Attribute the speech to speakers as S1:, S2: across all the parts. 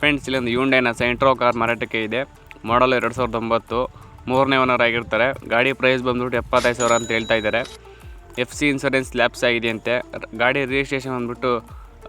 S1: Friends ಇಲ್ಲಿ ಒಂದು ಯೂಂಡೈನ ಸೆಂಟ್ರೋ car ಮಾರಾಟಕ್ಕೆ ಇದೆ. ಮಾಡಲ್ ಎರಡು ಸಾವಿರದ ಒಂಬತ್ತು. ಮೂರನೇ ಓನರ್ ಆಗಿರ್ತಾರೆ. ಗಾಡಿ ಪ್ರೈಸ್ ಬಂದ್ಬಿಟ್ಟು ಎಪ್ಪತ್ತೈದು ಸಾವಿರ ಅಂತ ಹೇಳ್ತಾ ಇದ್ದಾರೆ. ಎಫ್ ಸಿ ಇನ್ಸೂರೆನ್ಸ್ ಲ್ಯಾಪ್ಸ್ ಆಗಿದೆ ಅಂತೆ ಗಾಡಿ ರಿಜಿಸ್ಟ್ರೇಷನ್ ಬಂದ್ಬಿಟ್ಟು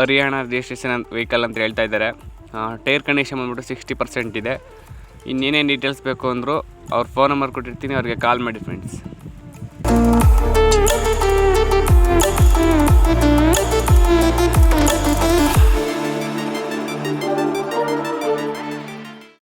S1: ಹರಿಯಾಣ ರಿಜಿಸ್ಟ್ರೇಷನ್ ವೆಹಿಕಲ್ ಅಂತ ಹೇಳ್ತಾ ಇದ್ದಾರೆ. ಟೈರ್ ಕಂಡೀಷನ್ ಬಂದ್ಬಿಟ್ಟು ಸಿಕ್ಸ್ಟಿ ಪರ್ಸೆಂಟ್ ಇದೆ. ಇನ್ನೇನೇನು ಡೀಟೇಲ್ಸ್ ಬೇಕು ಅಂದರೂ ಅವ್ರ ಫೋನ್ ನಂಬರ್ ಕೊಟ್ಟಿರ್ತೀನಿ, ಅವ್ರಿಗೆ ಕಾಲ್ ಮಾಡಿ ಫ್ರೆಂಡ್ಸ್